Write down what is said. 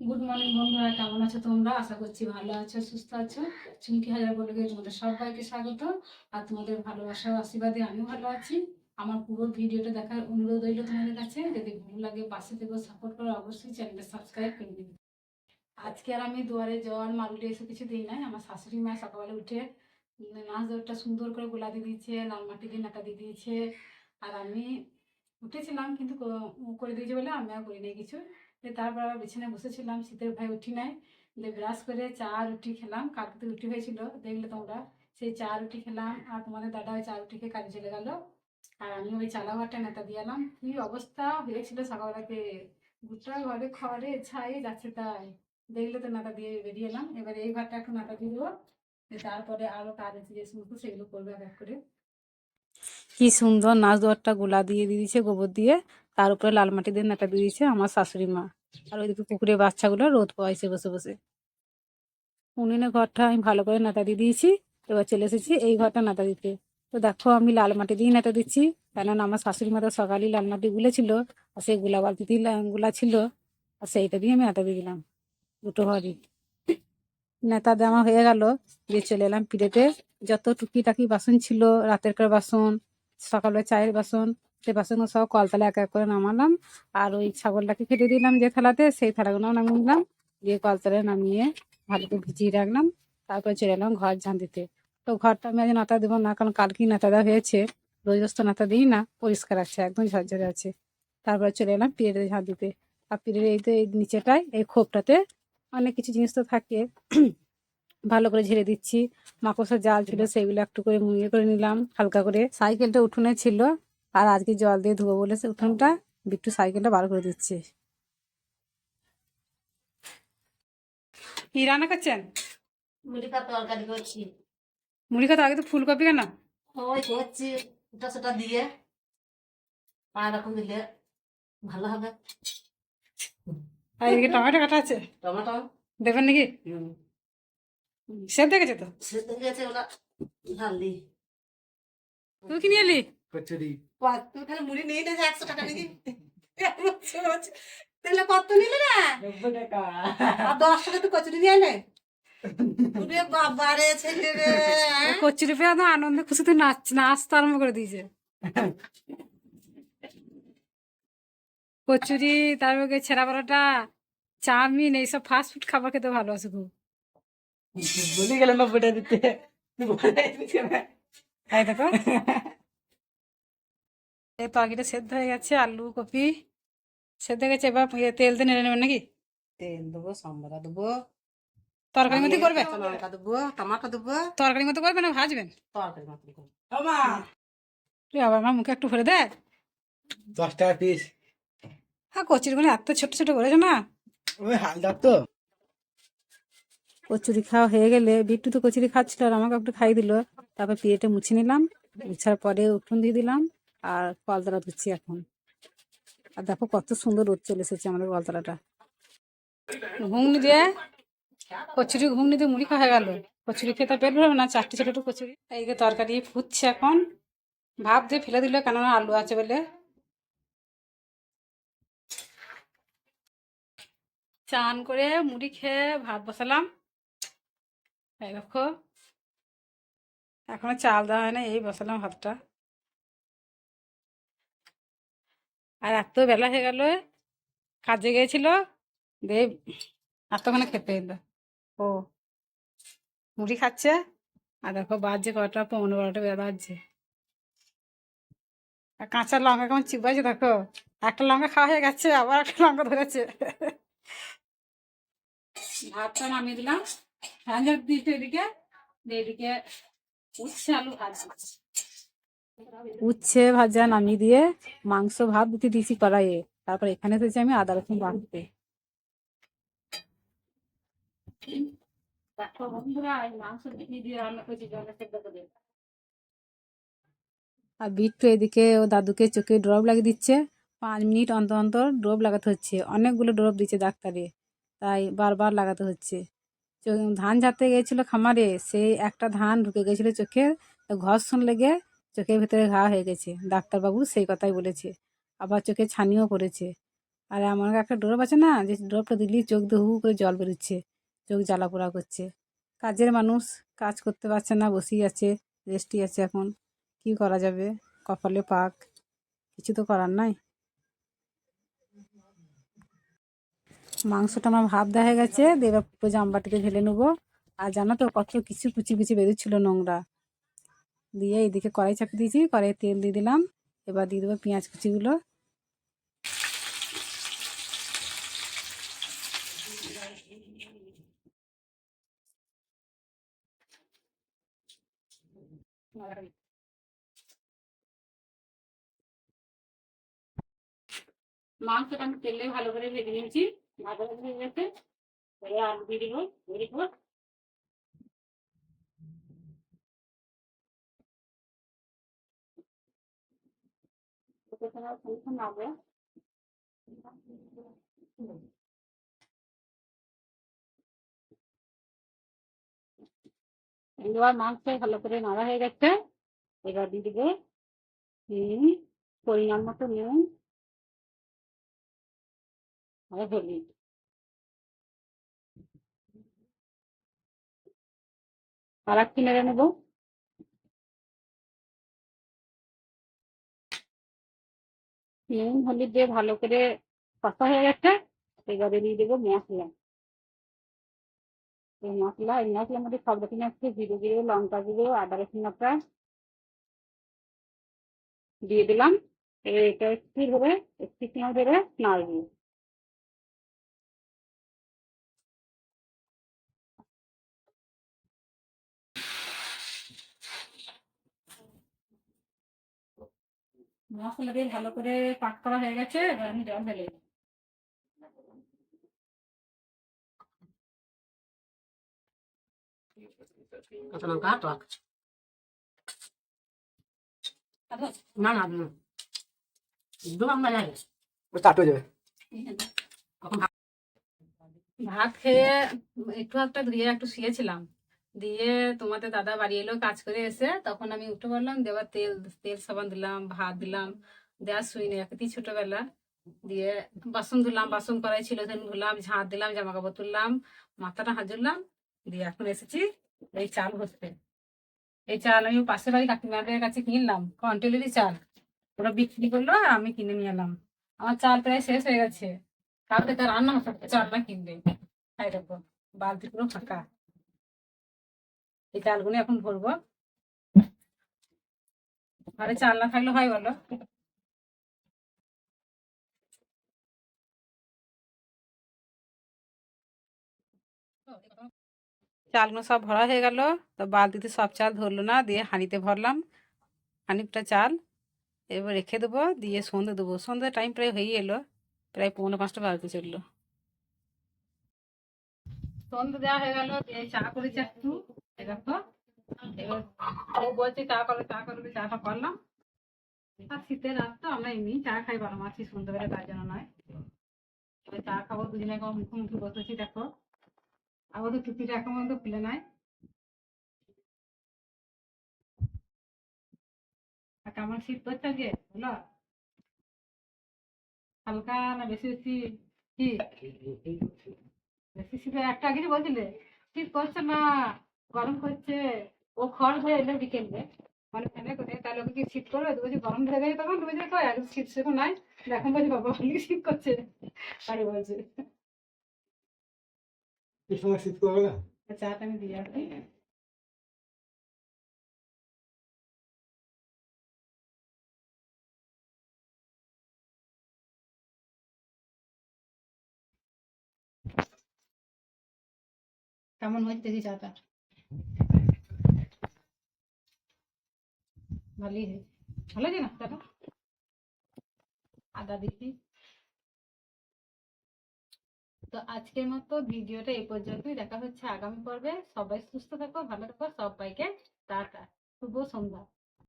Good morning বন্ধুরা, কেমন আছো তোমরা? আশা করছি ভালো আছো, সুস্থ আছো। চুমকি হাজার বলে তোমাদের সবাইকে স্বাগত। আর তোমাদের ভালোবাসার আশীর্বাদে আমিও ভালো আছি। আমার পুরো ভিডিওটা দেখার অনুরোধ রইল তোমাদের কাছে। যদি ভালো লাগে, পাশে থেকে সাপোর্ট করো, অবশ্যই চ্যানেলটা সাবস্ক্রাইব করে দিবে। আজকে আর আমি দুয়ারে জল মালুটে এসে কিছু দিই নাই। আমার শাশুড়ি মা সকালবেলা উঠে মাছ দরটা সুন্দর করে গোলা দিয়ে দিয়েছে, লাল মাটি দিয়ে নাটা দিয়ে দিয়েছে। আর আমি উঠেছিলাম, কিন্তু করে দিয়েছে বলে আমি আর করি নাই কিছু। তারপর আবার বিছানায় বসেছিলাম, শীতের ভাই উঠি নাই। দিয়ে ব্রাশ করে চা রুটি খেলাম। কালকে তো রুটি হয়েছিল, দেখলে তোমরা। সেই চা, রুটি খেলাম আর তোমাদের দাদা ওই চা, রুটি খেয়ে কাজে চলে গেল। আর আমি ওই চালা ঘরটা নেতা দিয়ে এলাম। কি অবস্থা? হয়েছিল সকালবেলাকে গোটা ঘরে খড়ে, ছাই যাচ্ছে তাই। দেখলে তো নাতা দিয়ে বেরিয়ে এলাম। এবার এই ঘরটা একটু নাতা দিয়ে দেবো। তারপরে আরও কাজ আছে যে সমস্ত সেগুলো করবে এক করে। কি সুন্দর, নাচ দোয়ারটা গোলা দিয়ে দিয়েছে গোবর দিয়ে। তার উপরে লাল মাটি দিয়ে নাটা দিয়েছে আমার শাশুড়ি মা। আর ওইদিকে পুকুরের বাচ্চাগুলো রোদ পাইছে বসে বসে। উনুনের ঘরটা আমি ভালো করে নাতা দিয়ে দিয়েছি, এবার চলে এসেছি এই ঘরটা নাতা দিতে। তো দেখো আমি লাল মাটি দিয়ে নাতা দিচ্ছি, কেননা আমার শাশুড়ি মা তো সকালেই লাল মাটি গুলেছিল, আর সেই গুলা বালতিতেই লা- গুলা ছিল, আর সেইটা দিয়ে আমি নাতা দিয়ে দিলাম, দুটো ঘরই। নেতা দেওয়া হয়ে গেল, দিয়ে চলে এলাম পিড়েতে। যত টুকিটাকি বাসন ছিল, রাতের কার বাসন সকালে চায়ের বাসন বাসনগুলো সব কলতলে এক এক করে নামালাম। আর ওই ছাগলটাকে খেতে দিলাম যে থালাতে, সেই থালাগুলো নামিয়ে দিলাম দিয়ে কলতলে নামিয়ে ভালো করে ভিজিয়ে রাখলাম। তারপর চলে এলাম ঘর ঝাঁট দিতে তো ঘরটা আমি আজ নাতা দেবো না, কারণ কালকেই নাতা দেওয়া হয়েছে। রোজ রোজ তো নাতা দিই না, পরিষ্কার আছে, একদম ঝরঝরে আছে। তারপর চলে এলাম পিড়ে ঝাঁট দিতে আর পিড়ের এই তো এই নিচেটায়, এই খোপটাতে অনেক কিছু জিনিস তো থাকে। ভালো করে ঝেড়ে দিচ্ছি। মাকড়সার জাল ছিল, সেগুলো একটু করে মুড়িয়ে করে নিলাম, হালকা করে। সাইকেলটা উঠোনে ছিল আর আজকে জল দিয়ে ধুবো বলেছে উঠোনটা বিট্টু সাইকেলটা বার করে দিচ্ছে। কি রান্না করছেন? মুড়িকা তরকারি করছি। খাতে আগে তো ফুলকপি কেন? ওই করছি ওটা সেটা দিয়ে পাঁচ রকম দিলে ভালো হবে। আর এদিকে টমেটো কাটা আছে? টমেটো? দেবেন নাকি? সেদ্ধ গেছে তো? সেদ্ধ গেছে ওটা তুই কি নিয়ে এলি? কচুরি। তুই খালি মুড়ি নিয়ে নিয়েছে একশো টাকা নাকি? তাহলে কত নিলে না? আর দশ টাকা তুই কচুরি নিয়ে নে কচুরি পেয়ে তো আনন্দে খুশিতে নাচ নাচতে আরম্ভ করে দিয়েছে। কচুরি তারপরে ছেঁড়া পরোটা চাউমিন এইসব ফাস্ট ফুড খাবার খেতে ভালোবাসে খুব। বলে গেল নব্বই দিতে। বলে দিচ্ছিস না। তাই দেখো। এই পাখিটা সেদ্ধ হয়ে গেছে আলু কপি সেদ্ধ হয়ে গেছে এবার ইয়ে তেল দিয়ে নেড়ে নেবেন নাকি? তেল দেবো সম্বরা দেবো। তরকারি মতো করবে? লঙ্কা দেবো টমাটো দেবো। তরকারি মতো করবে না ভাজবেন তরকারি মতো করব। তুই আবার আমার মুখে একটু ভরে দেখ দশ টাকা পিস হ্যাঁ কচুরিগুলো এত ছোট ছোট করেছে না? ওই হালদার তো। কচুরি খাওয়া হয়ে গেলে বিট্টু তো কচুরি খাচ্ছিল আর আমাকে একটু খাই দিল। তারপর পিয়েটা মুছে নিলাম মুছার পরে উঠুন দিয়ে দিলাম। আর কলতলা ধুচ্ছি এখন। আর দেখো কত সুন্দর রোদ চলে এসেছে আমাদের কলতলাটা। ঘুগনি দিয়ে কচুরি, ঘুগনি দিয়ে মুড়ি খাওয়া গেল। কচুরি খেতে পেট ভরবে না, চারটে ছোট ছোট কচুরি। এই যে তরকারি ফুটছে এখন। ভাব দিয়ে ফেলে দিল, কেননা আলু আছে বলে। চান করে মুড়ি খেয়ে ভাত বসালাম। এই দেখো। এখনও চাল দেওয়া হয় না, এই বসালাম ভাতটা। আর এত বেলা হয়ে গেল, কাজে গিয়েছিল দে এতক্ষণে খেতে এলো। ও, মুড়ি খাচ্ছে, আর দেখো বাজছে কটা পনেরো বারোটা বেলা বাজছে। আর কাঁচা লঙ্কা কেমন চিবাইছে দেখো। একটা লঙ্কা খাওয়া হয়ে গেছে, আবার একটা লঙ্কা ধরেছে। ভাতটা নামিয়ে দিলাম। দিতে এদিকে এদিকে উচ্ছে আলু ভাজা। উচ্ছে ভাজা নামিয়ে দিয়ে মাংস ভাত দিতে দিয়েছি কড়াইয়ে। তারপর এখানে এসেছি আমি আদা রসুন করে আর বিট্টু এদিকে ও দাদুকে চোখে ড্রপ লাগিয়ে দিচ্ছে। পাঁচ মিনিট অন্তর অন্তর ড্রপ লাগাতে হচ্ছে। অনেকগুলো ড্রপ দিচ্ছে ডাক্তারে। তাই বারবার লাগাতে হচ্ছে। ধান ঝাড়তে গিয়েছিল খামারে। সেই একটা ধান ঢুকে গেছিল চোখে। ঘর্ষণ লেগে চোখের ভিতরে ঘা হয়ে গেছে। ডাক্তারবাবু সেই কথাই বলেছে। আবার চোখে ছানিও পড়েছে। আর আমার একটা ড্রপ আছে না? যে ড্রপটা দিলেই চোখ দিয়ে হু করে জল বেরোচ্ছে, চোখ জ্বালা পোড়া করছে। কাজের মানুষ, কাজ করতে পারছে না, বসেই আছে, রেস্টি আছে এখন। কি করা যাবে? কপালে পাক। কিছু তো করার নাই। মাংসটা আমার ভাব দেখা গেছে। দিয়ে এবার পুরো জামবাটিতে ঢেলে নেব। আর জানো তো কত কিছু কুচি কুচি বেরোচ্ছিল নোংরা। দিয়ে এইদিকে কড়াই চাপিয়ে দিয়েছি কড়াই তেল দিয়ে দিলাম। এবার দিয়ে দেবো পেঁয়াজ কুচিগুলো। মাংসটা আমি তেলে ভালো করে ভেজে নিয়েছি। ভাজা ভাজা হয়ে গেছে। আলু দিয়ে দিব দিয়ে দিব। নাড়বো। এবার ভালো করে নাড়া হয়ে গেছে। এবার দিয়ে দিব পরিমাণ মতো নুন আর হলুদ। আর একটু নেড়ে নেব। নুন, হলুদ দিয়ে ভালো করে কষা হয়ে গেছে। এবারে দিয়ে দেবো মশলা। এই মশলা, এই মশলার মধ্যে সব রকম আছে। জিরে জিরে লঙ্কা গুঁড়ো, আদা রসুন বাটা। দিয়ে দিলাম। এটা স্থির হবে সময় ধরে নাড়বো। মশলা দিয়ে ভালো করে পাক করা হয়ে গেছে এবার আমি জল ঢেলে দিই। কাঁচা লঙ্কা? টক না না না। একদম আমরা যাই ও হয়ে যাবে। ভাত? খেয়ে একটু একটা দিয়ে একটু শুয়েছিলাম। দিয়ে তোমাদের দাদা বাড়ি এলো, কাজ করে এসে তখন আমি উঠে পড়লাম, দেওয়ার তেল তেল সাবান দিলাম, ভাত দিলাম দেওয়ার শুইনি একটি ছোটবেলা। দিয়ে বাসন ধুলাম, বাসন করাই ছিল ধুলাম, ঝাঁট দিলাম জামা কাপড় তুললাম, মাথাটা হাজুরলাম, দিয়ে এখন এসেছি এই চাল বসতে এই চাল আমি পাশের বাড়ি কাকিমাদের কাছে কিনলাম কন্ট্রোলেরই চাল। ওরা বিক্রি করল আর আমি কিনে নিয়ে এলাম। আমার চাল প্রায় শেষ হয়ে গেছে। কালকে তার রান্না হতো চালটা কিনবে দেখো, বালতি পুরো ফাঁকা। এই চালগুলো এখন ভরবো। ঘরে চাল না থাকলে হয় বলো? চালগুলো সব ভরা হয়ে গেল। তো বালতিতে সব চাল ধরলো না, দিয়ে হাঁড়িতে ভরলাম। খানিকটা চাল, এবার রেখে দেবো, দিয়ে সন্ধে দেবো। সন্ধ্যে টাইম প্রায় হয়ে এলো, প্রায় পৌনে পাঁচটা বাজতে চলল। সন্ধ্যে দেওয়া হয়ে গেল, দিয়ে চা করেছি একটু। দেখো। ও চা চা চাটা করলাম। আর শীতের রাত তো আমরা এমনি চা খাই মাসি সন্ধ্যেবেলা তার জন্য নয়। এবার চা খাব মুখোমুখি বসেছি, দেখো। টুপিটা এখন পর্যন্ত খুলে নাই। কেমন শীত করছে আজকে? বলো। হালকা না বেশি বেশি? কি? বেশি শীতের একটা কিছু বলছিলে? শীত করছে না। গরম করছে ও খড় হয়ে এলো বিকেলে। মানে ফেলে করে তাহলে ওকে কি শীত করবে? দু বলছি গরম ধরে দেয় তখন বলছি কয় আর শীত সেরকম নাই। এখন বলছি বাবা অনেক শীত করছে? তাই বলছে। এই সময় শীত করবে না? চাটা আমি দিয়ে কেমন হচ্ছে দেখি চাটা আছে না? চাটা আদা দিচ্ছি তো আজকের মতো ভিডিওটা এই পর্যন্তই। দেখা হচ্ছে আগামী পর্বে। সবাই সুস্থ থাকো, ভালো থাকো, সবাইকে টাটা। শুভ সন্ধ্যা।